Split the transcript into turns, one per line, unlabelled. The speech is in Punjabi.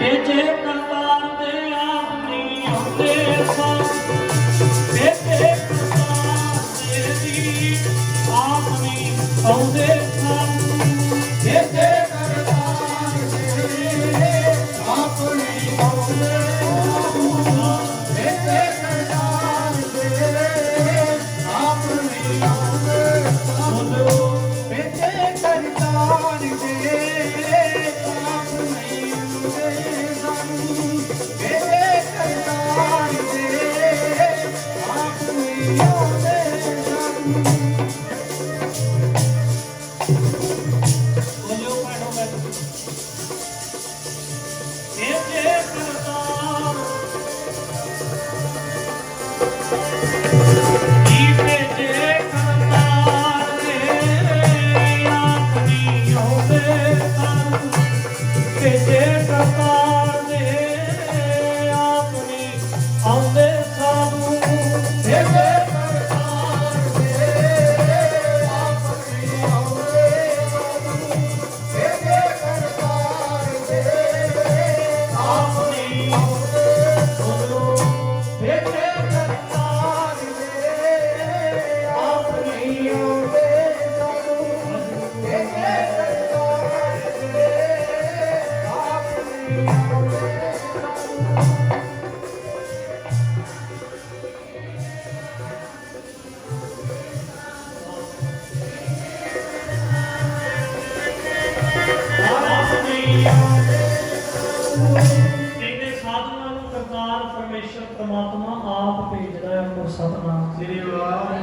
ਇਹ ਜੇ ਕਰਤਾਰ ਦੇ ਆਪ ਨਹੀਂ ਆਉਂਦੇ ਸਨ, ਇਹ ਜੇ ਕਰਤਾਰ ਦੇ ਦੀ ਆਪ ਨਹੀਂ ਆਉਂਦੇ ਸਨ, ਇਹ ਜੇ ਕਰਤਾਰ ਦੇ ਆਪ ਨਹੀਂ ਆਉਂਦੇ ਇਹ ਜੇ ਦੇ ਆਪਣੀ ਆਉਂਦੇ ਸਤਨਾਮ
ਸ੍ਰੀ ਵਾਹਿਗੁਰੂ।
ਆਪ